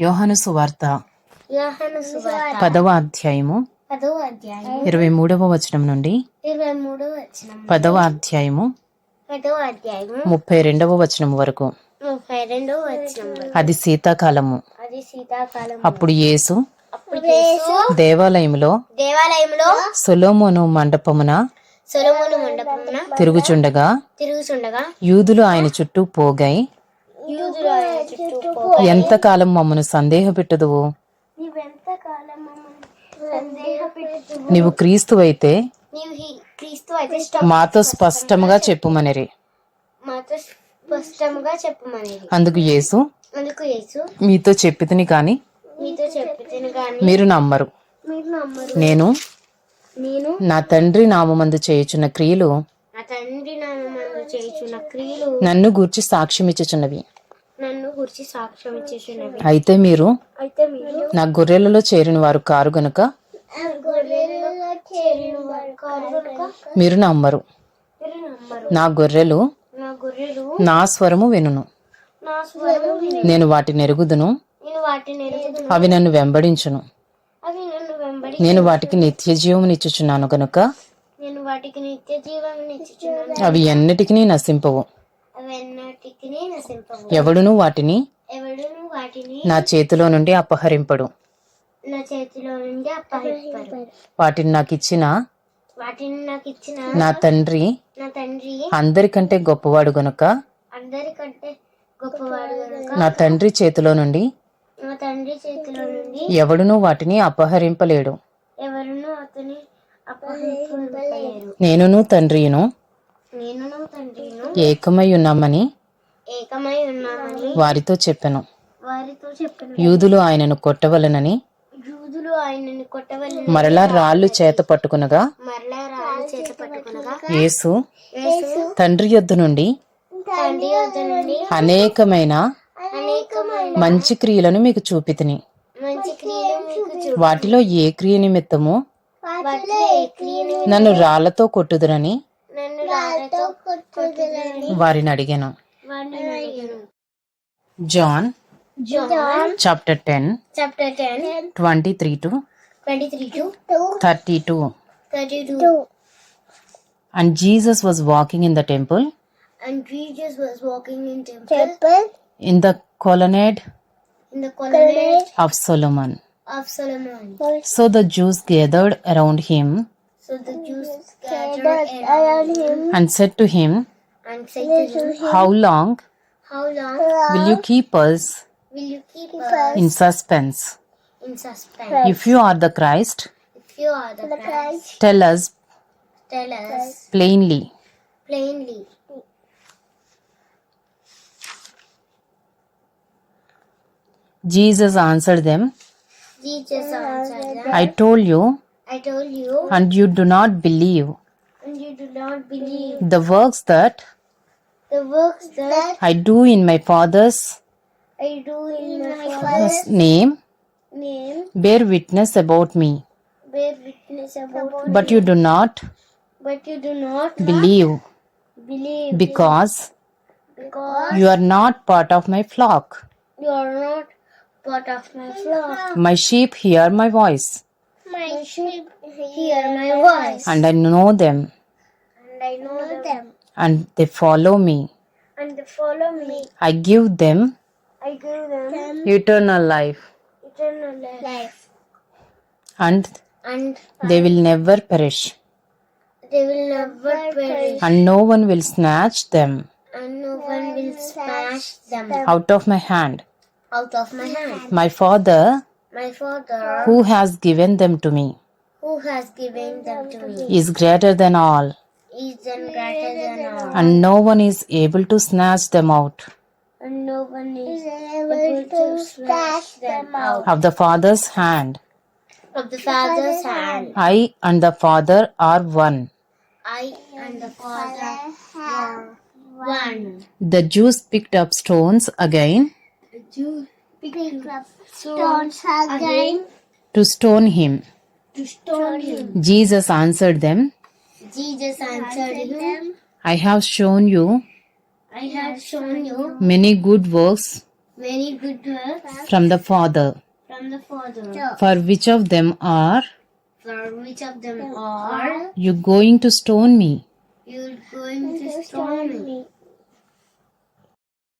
యోహాను సువార్త పదవ అధ్యాయము ఇరవై మూడవ వచనం నుండి పదవ అధ్యాయము ముప్పై రెండవ వచనం వరకు. అది శీతాకాలము. అప్పుడు యేసు దేవాలయంలో సొలోమోను మండపమున సొలొమోను మండపమున తిరుగుచుండగా తిరుగుచుండగా యూదులు ఆయన చుట్టూ పోగై ఎంతకాలం మమ్మను సందేహపెట్టదువు? నీవు అయితే మాతో స్పష్టముగా చెప్పుమనిరి. అందుకు యేసు మీతో చెప్పితిని కాని మీరు నమ్మరు. నేను నా తండ్రి నామందు చేయుచున్న క్రియలు నన్ను గూర్చి సాక్ష్యమిచ్చుచున్నవి. గురించి సాక్ష్యం ఇచ్చేసినవి అయితే మీరు అయితే మీరు నా గొర్రెలలో చేరిన వారు కారు గనుక గొర్రెలలో చేరిన వారు కారు కనుక మీరు నమ్మరు. మీరు నమ్మరు నా గొర్రెలు నా గొర్రెలు నా స్వరము వినును. నా స్వరము విని నేను వాటిని ఎరుగుదును నేను వాటిని ఎరుగుదును అవి నన్ను వెంబడించును. అవి నన్ను వెంబడి నేను వాటికి నిత్య జీవమునిచ్చుచున్నాను గనుక నేను వాటికి నిత్య అవి ఎన్నటికి నశింపవు. ఎవడును వాటిని ఎవడును వాటిని నా చేతిలో నుండి అపహరింపడు. నా చేతిలో నుండి అప్పగిస్తారు వాటిని నాకు ఇచ్చిన వాటిని నాకు ఇచ్చిన నా తండ్రి నా తండ్రి అందరికంటే గొప్పవాడు గనుక అందరికంటే గొప్పవాడు కనుక నా తండ్రి చేతిలో నుండి నా తండ్రి చేతిలో నుండి ఎవడును వాటిని అపహరింపలేడు. ఎవరునూ అతని అపహరింపలేరు. నేనును తండ్రిను ఏకమై ఉన్నామని ఏకమై ఉన్నామని వారితో చెప్పెను. వారితో చెప్పిన. యూదులు ఆయనను కొట్టవలనని ఆయనని మరలా రాళ్ళు చేత పట్టుకునగా మరలా రాళ్ళు చేత పట్టుకునగా యేసు తండ్రి యొద్ద నుండి తండ్రి వద్ద నుండి అనేకమైన అనేకమైన మంచి క్రియలను మీకు చూపితిని. మంచి మీకు వాటిలో ఏ క్రియ నిమిత్తము నన్ను రాళ్ళతో కొట్టుదురని వారిని అడిగాను వాడిని అడిగాను John John chapter ten chapter ten twenty three to twenty three to thirty two thirty two and Jesus was walking in the temple And Jesus was walking in temple, in the colonnade in the colonnade of Solomon. of Solomon. So the Jews gathered around him So the Jews gathered around him and said to him, and said to him, How long How long will you keep us will you keep us in suspense? in suspense? If you are the Christ, If you are the Christ, tell us tell us plainly. plainly. Jesus answered them, Jesus answered them, I told you, I told you, and you do not believe. and you do not believe. The works that? The works that I do in my Father's I do in my Father's name. name. Bear witness about me. bear witness about me. But you do not but you do not believe. believe. Because because you are not part of my flock. you are not part of my flock. My sheep hear my voice, My sheep hear my voice, and I know them, and I know them, and they follow me. and they follow me. I give them I give them eternal life, eternal life, and and they will never perish, they will never perish, and no one will snatch them. And no one will smash them. out of my hand. out of my hand. My Father, My Father, who has given them to me, who has given them to me, is greater than all, is then greater than all, and no one is able to snatch them out and no one is able to snatch them out of the Father's hand. of the Father's hand. I and the Father are one. I and the Father are one. The Jews picked up stones again To pick up stones again to stone him. to stone him. Jesus answered them, Jesus answered him, I have shown you I have shown you many good works Many good works from the Father. from the Father. For which of them are For which of them are you going to stone me? you're going to stone me?